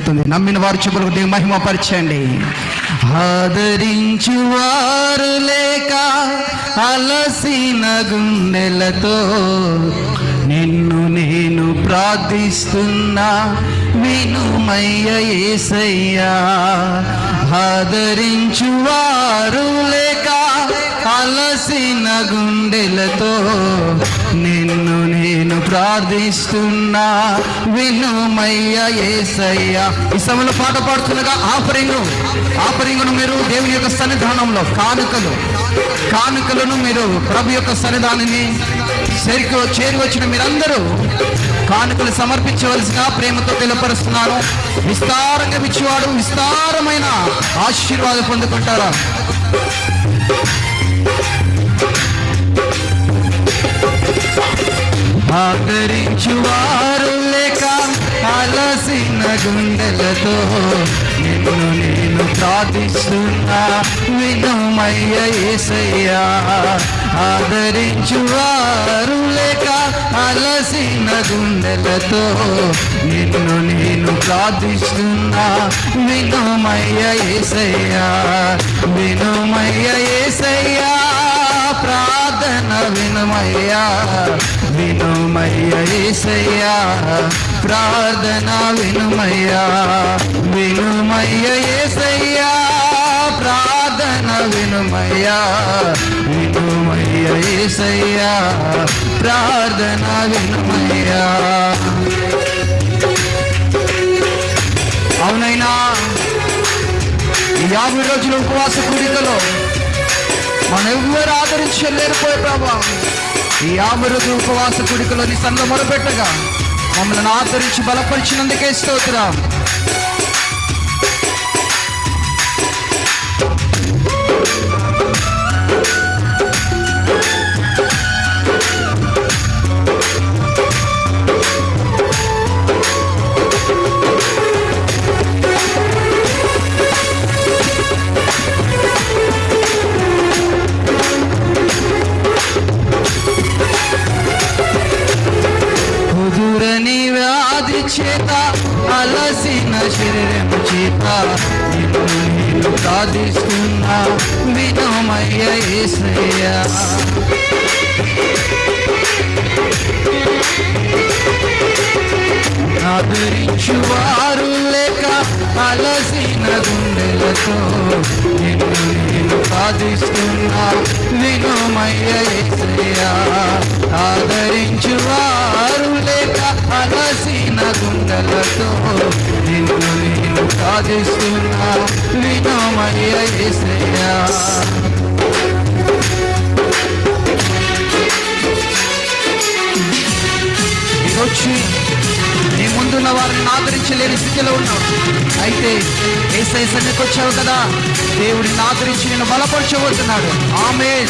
చెందుతుంది నమ్మిన వారు చెప్పులకు దేవుని మహిమపరచండి ఆదరించు వారు లేక అలసిన గుండెలతో నిన్ను నేను ప్రార్థిస్తున్నా వినుమయ్య ఏసయ్యా. ఆదరించు వారు లేక అలసిన గుండెలతో నిన్ను నేను ప్రార్థిస్తున్నా. వినుమయ్య ఏసయ్య. ఈ సమయంలో పాట పాడుతుండగా ఆఫరింగ్ ఆఫరింగ్ను మీరు దేవుని యొక్క సన్నిధానంలో కానుకలు. కానుకలను మీరు ప్రభు యొక్క సన్నిధానాన్ని చేరికి చేరి వచ్చిన మీరందరూ కానుకలు సమర్పించవలసిన ప్రేమతో తెలియపరుస్తున్నాను విస్తారంగా ఇచ్చేవాడు విస్తారమైన ఆశీర్వాదం పొందుకుంటారా? ఆదరించు వారు లేక అలసిన గుండెలతో నిన్ను నేను ప్రార్థిస్తున్నా. వినుమయ్య ఏసయ్యా ఆదరించు వారు లేక అలసిన గుండెలతో నిన్ను నేను ప్రార్థిస్తున్నా. వినుమయ్య ఏసయ్యా వినుమయ్య ఏసయ్యా. ప్రార్థన వినుమయ్యా వినుమయ్య ఏసయ్యా ప్రార్థన వినుమయ్యా వినుమయ్య ఏసయ్యా ప్రార్థన వినుమయ్యా వినుమయ్య ఏసయ్యా ప్రార్థన వినుమయ్యా. అవునైనా యాభై రోజుల ఉపవాస కూడికలో మనం ఎవ్వరు ఆదరించలేకపోయే ప్రభా. ఈ యాభై ఉపవాస కుడికలోని సన్న మొరపెట్టగా మమ్మల్ని ఆదరించి బలపరిచినందుకే స్తోత్రం. చేత అలసిన శరీరం చేత నిన్ను నేను సాధిస్తున్నా వినమయ్య ఏసయ్య. ఆదరించు వారు లేక అలసిన గుండెలతో నిన్ను నేను సాధిస్తున్నా వినుమయ్య ఏసయ్య ఆదరించు వారు నేను ఏసయ్యా వచ్చి నీ ముందున్న వారిని ఆదరించలేని స్థితిలో ఉన్నావు. అయితే ఏసై సన్నిధికి వచ్చావు కదా? దేవుడిని ఆదరించి నేను బలపరచబోతున్నాడు. ఆమె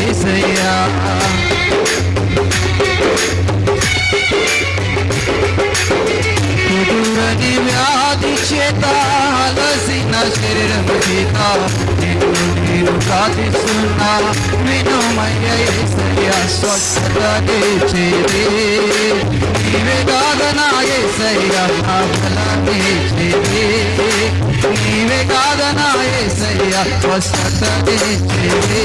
ఏసయ్యా. దూరని వ్యాధి చేత అలసిన శరీరం చేత నిన్ను నేను సాధిస్తున్నా వినమయ్య ఏసయ్యా స్వస్థత చేరే. నీవే కాదనా ఏసయ్యా నా బలమే చేరే. నీవే కాదనా ఏసయ్యా స్వచ్ఛత చేరే.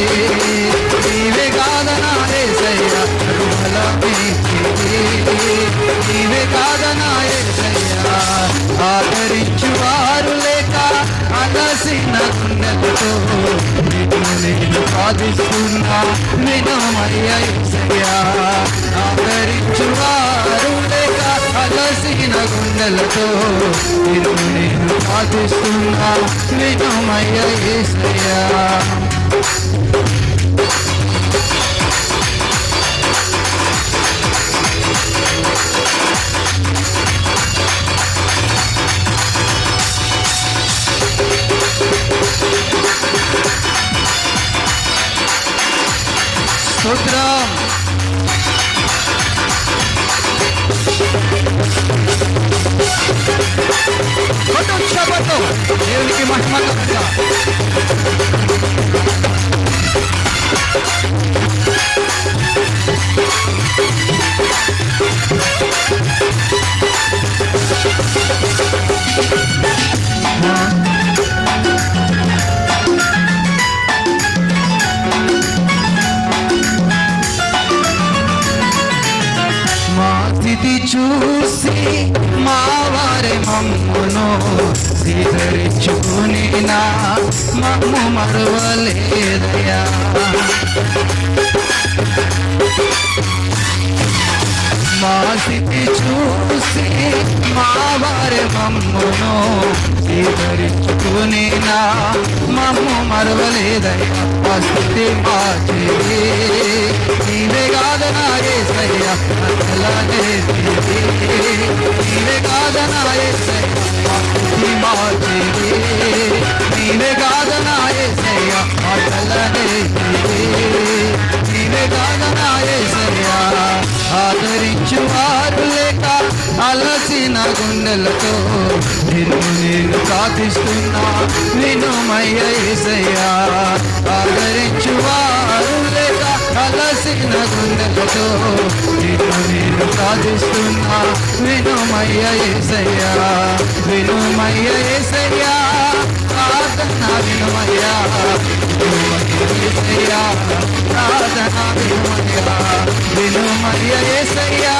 నీవే కాదనా ఆదరించు వారు లేక అలసిన గుండెలతో నేను సాధిస్తున్నా వినమయ్య ఆదరించు వారు లేక అలసిన గుండెలతో నేను నేను సాధిస్తున్నా వినమయ్యా స్తోత్రం కొట్టు దేవునికి మహిమ కలుగుతా చూసి మా వారి మమ్మును స్వీకరించుకుని నా మమ్ము మరవలేదయా మా స్థితి చూసి మా వారి మమ్మును స్వీకరించుకుని నా మమ్ము మరవలేదయ్యా ఆ స్థితి మార్చి నీవే కాదనా ఏసయ్యా అలానే నీవే కాదనా ఏసయ్యా ఆ స్థితి మార్చి నీవే కాదనా ఏసయ్యా అలానే నీవే కాదనా ఏసయ్యా ఆదరించు వారు లేక అలసిన గుండెలతో నిన్ను నేను ప్రార్థిస్తున్నా వినుమయ్య ఏసయ్యా. ఆదరించు వారు లేక అలసిన గుండెలతో నిన్ను నేను ప్రార్థిస్తున్నా వినుమయ్య ఏసయ్యా. వినుమయ్య ఏసయ్యా. ప్రార్థన వినుమయ్యా వినుమయ్య ఏసయ్యా. ప్రార్థన వినుమయ్య వినుమయ్య ఏసయ్యా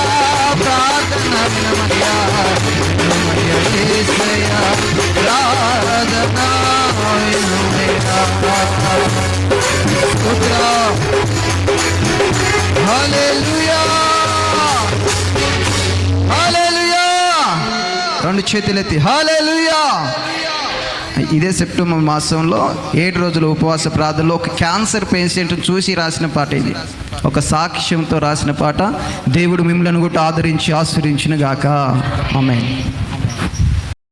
ప్రార్థన వినుమయ్యా వినుమయ్య ఏసయ్యా ప్రార్థన వినుమయ్యా స్తోత్రం. హల్లెలూయా. హల్లెలూయా. రెండు చేతులెత్తి హల్లెలూయా. ఇదే సెప్టెంబర్ మాసంలో ఏడు రోజుల ఉపవాస ప్రార్థనలో ఒక క్యాన్సర్ పేషెంట్ చూసి రాసిన పాట ఇది. ఒక సాక్ష్యంతో రాసిన పాట దేవుడు మిమ్మల్ని కూడా ఆదరించి ఆశ్రయించిన గాక. ఆమె